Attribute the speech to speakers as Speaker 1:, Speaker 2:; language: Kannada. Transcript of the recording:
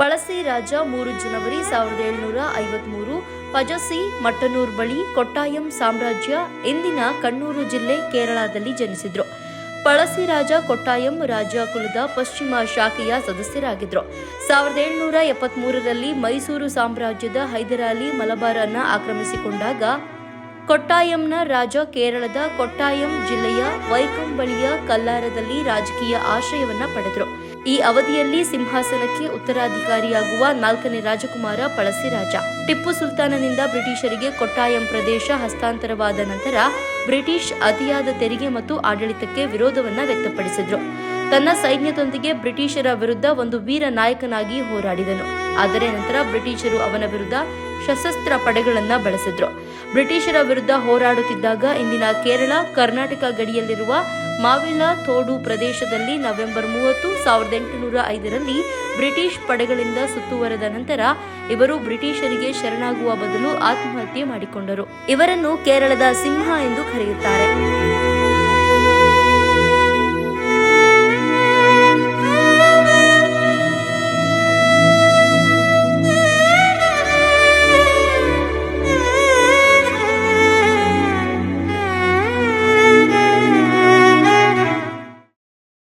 Speaker 1: ಪಳಸಿ ರಾಜ ಮೂರು ಜನವರಿ ಸಾವಿರದ ಏಳುನೂರ ಐವತ್ಮೂರು, ಪಜಸಿ ಮಟ್ಟನೂರ್ ಬಳಿ ಕೊಟ್ಟಾಯಂ ಸಾಮ್ರಾಜ್ಯ ಇಂದಿನ ಕಣ್ಣೂರು ಜಿಲ್ಲೆ ಕೇರಳದಲ್ಲಿ ಜನಿಸಿದ್ರು. ಪಳಸಿ ರಾಜ ಕೊಟ್ಟಾಯಂ ರಾಜ ಕುಲದ ಪಶ್ಚಿಮ ಶಾಖೆಯ ಸದಸ್ಯರಾಗಿದ್ರು. ಸಾವಿರದ ಏಳುನೂರ ಎಪ್ಪತ್ಮೂರರಲ್ಲಿ ಮೈಸೂರು ಸಾಮ್ರಾಜ್ಯದ ಹೈದರಾಲಿ ಮಲಬಾರನ್ನ ಆಕ್ರಮಿಸಿಕೊಂಡಾಗ ಕೊಟ್ಟಾಯಂನ ರಾಜ ಕೇರಳದ ಕೊಟ್ಟಾಯಂ ಜಿಲ್ಲೆಯ ವೈಕಂಬಳಿಯ ಕಲ್ಲಾರದಲ್ಲಿ ರಾಜಕೀಯ ಆಶ್ರಯವನ್ನ ಪಡೆದರು. ಈ ಅವಧಿಯಲ್ಲಿ ಸಿಂಹಾಸನಕ್ಕೆ ಉತ್ತರಾಧಿಕಾರಿಯಾಗುವ ನಾಲ್ಕನೇ ರಾಜಕುಮಾರ ಪಳಸಿ ರಾಜ. ಟಿಪ್ಪು ಸುಲ್ತಾನನಿಂದ ಬ್ರಿಟಿಷರಿಗೆ ಕೊಟ್ಟಾಯಂ ಪ್ರದೇಶ ಹಸ್ತಾಂತರವಾದ ನಂತರ ಬ್ರಿಟಿಷ್ ಅತಿಯಾದ ತೆರಿಗೆ ಮತ್ತು ಆಡಳಿತಕ್ಕೆ ವಿರೋಧವನ್ನ ವ್ಯಕ್ತಪಡಿಸಿದ್ರು. ತನ್ನ ಸೈನ್ಯದೊಂದಿಗೆ ಬ್ರಿಟಿಷರ ವಿರುದ್ಧ ಒಂದು ವೀರ ನಾಯಕನಾಗಿ ಹೋರಾಡಿದನು. ಆದರೆ ನಂತರ ಬ್ರಿಟಿಷರು ಅವನ ವಿರುದ್ಧ ಸಶಸ್ತ್ರ ಪಡೆಗಳನ್ನ ಬಳಸಿದ್ರು. ಬ್ರಿಟಿಷರ ವಿರುದ್ಧ ಹೋರಾಡುತ್ತಿದ್ದಾಗ ಇಂದಿನ ಕೇರಳ, ಕರ್ನಾಟಕ ಗಡಿಯಲ್ಲಿರುವ ಮಾವಿಲ ತೋಡು ಪ್ರದೇಶದಲ್ಲಿ ನವೆಂಬರ್ ಮೂವತ್ತು, ಸಾವಿರದ ಎಂಟುನೂರ ಐದರಲ್ಲಿ ಬ್ರಿಟಿಷ್ ಪಡೆಗಳಿಂದ ಸುತ್ತುವರೆದ ನಂತರ ಇವರು ಬ್ರಿಟಿಷರಿಗೆ ಶರಣಾಗುವ ಬದಲು ಆತ್ಮಹತ್ಯೆ ಮಾಡಿಕೊಂಡರು. ಇವರನ್ನು ಕೇರಳದ ಸಿಂಹ ಎಂದು ಕರೆಯುತ್ತಾರೆ.